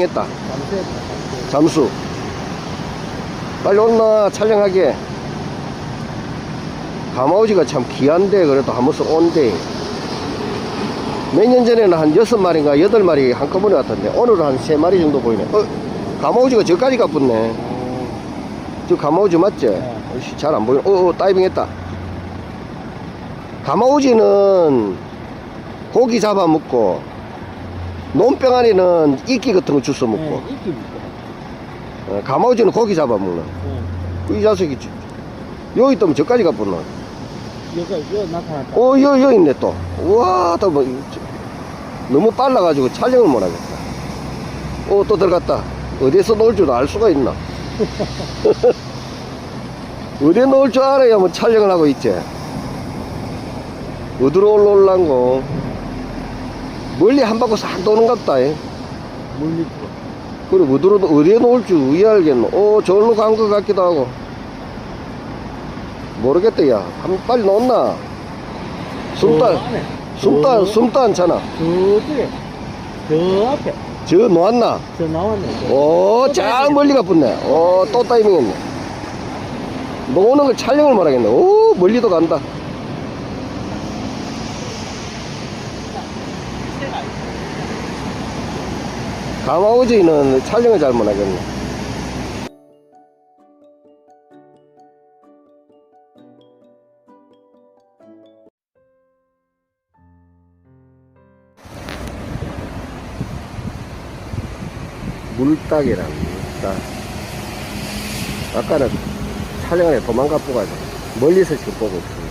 했다. 잠수했다. 잠수. 빨리 온나 촬영하게. 가마우지가 참 귀한데 그래도 한 번씩 온대. 몇 년 전에는 한 여섯 마리인가 여덟 마리 한꺼번에 왔던데 오늘은 한 세 마리 정도 보이네. 어, 가마우지가 저까지 가붙네. 저 가마우지 맞지? 네. 잘안 보이네. 어, 어, 다이빙 했다. 가마우지는 고기 잡아 먹고 논병아리는 이끼 같은 거 주워 먹고. 네, 이끼 있어. 어, 가마우지는 고기 잡아 먹는. 네. 이 자식이 지- 여기 있다면 저까지 가붙나. 여기가, 여기 나타났다. 어 여기 여기 있네 또. 우와 또 뭐, 너무 빨라가지고 촬영을 못하겠다. 어 또 들어갔다. 어디에서 놓을 줄알 수가 있나. 어디에 놓을 줄 알아야 뭐 촬영을 하고 있지. 어디로 올라올란고 멀리 한 바퀴 싹 도는 갑다 이. 물 밑으로. 그래 어디로 어디에 놓을 줄왜 알겠노 어 저기로 간 것 같기도 하고 모르겠다 야 한번 빨리 놓나 안- 저- 숨도 않잖아 저쪽에. 저 앞에. 저 놓았나 저 나왔네. 저. 오저 멀리 가붙네 어또 타이밍 했네 노는 걸 촬영을 못하겠네 오 멀리도 간다 가마우지는 촬영을 잘 못하겠네. 물닭이라 물닭 아까는 촬영을 해 도망가 뽑아서 멀리서 지금 보고 있습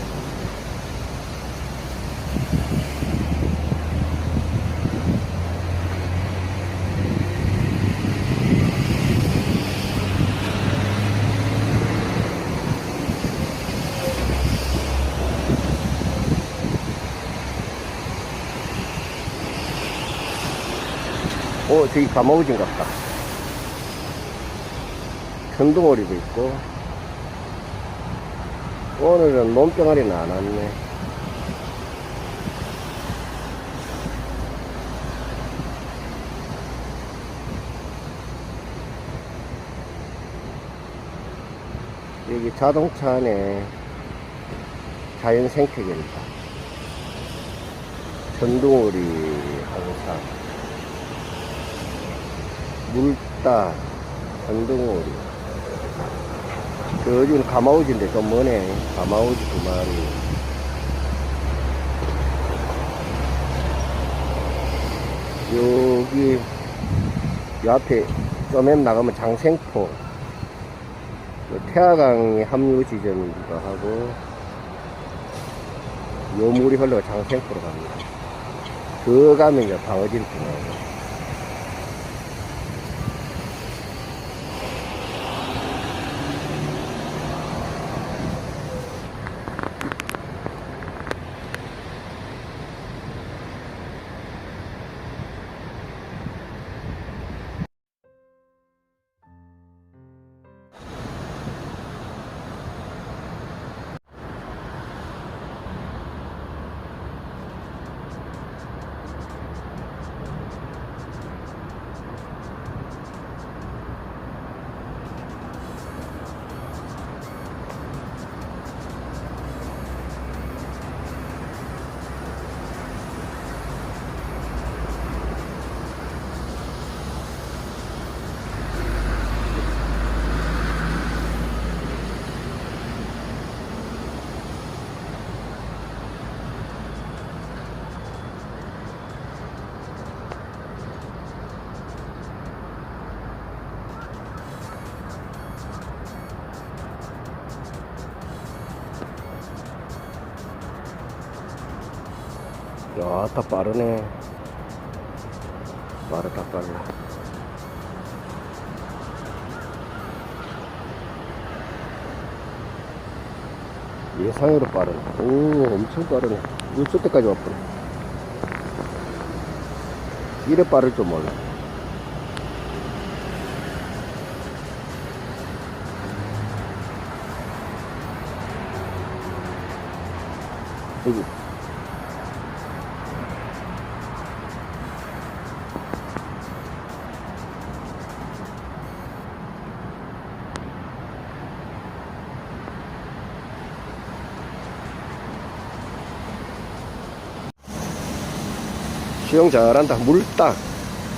오 저기 가마우진 같다. 천둥오리도 있고 오늘은 논병아리는 안 왔네. 여기 자동차 안에 자연 생태계입니다. 천둥오리 항상 물따 천둥오리. 저 여기는 가마우지인데 좀 머네. 가마우지 두 마리. 여기 이 앞에 좀엔 나가면 장생포. 그 태화강이 합류 지점이기도 하고 요 물이 흘러가 장생포로 갑니다. 그 가면 이제 방어진포 나오고 야, 딱 빠르네. 빠르다, 빨라. 예상으로 빠르네. 오, 엄청 빠르네. 이쪽 때까지 왔구나. 이래 빠를 줄 몰라. 여기. 수영 잘한다. 물 딱.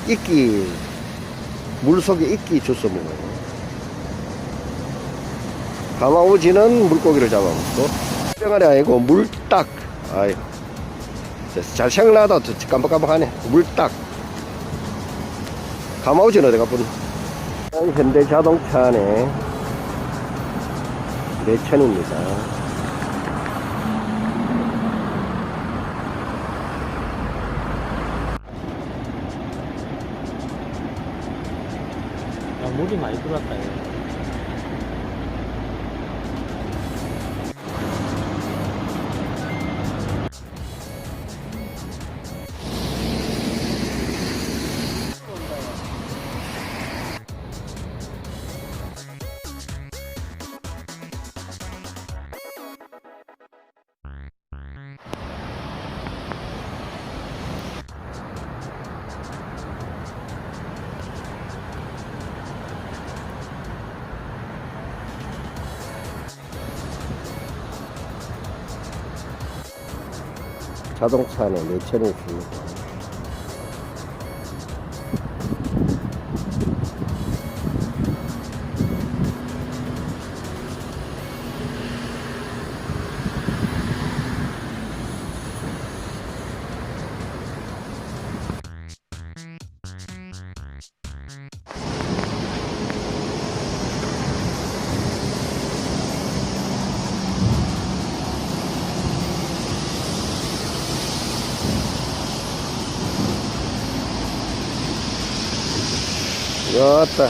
이끼. 물 속에 이끼 주워 먹어요. 가마우지는 물고기를 잡아먹고. 병아리 아니고 물 딱. 아이. 됐어. 잘 생각나도 깜빡깜빡하네. 물 딱. 가마우지는 어디 가 뿐. 현대 자동차네. 내천입니다. 물이 많이 들어왔다, 이거. 자동차는 내천이 있습니다. 여따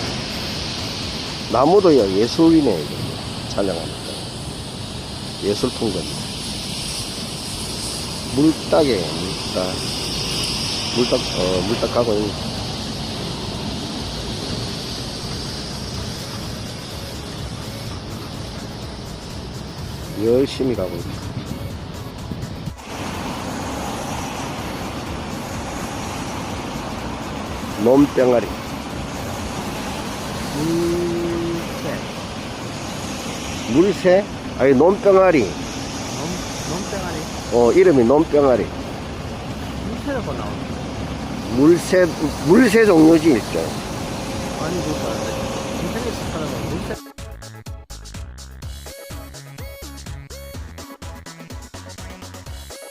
나무도요 예술이네 이거. 촬영하니까 예술풍선. 물딱에 물딱. 물딱 어 물딱 가고. 있는 열심히 가고 있다. 놈병아리 물새. 물새 아니 놈병아리 넘, 넘병아리. 어 이름이 놈병아리 물새라고 나오네. 물새 물새 종류지 일종 아니, 그거. 인생에서 살아가 물새.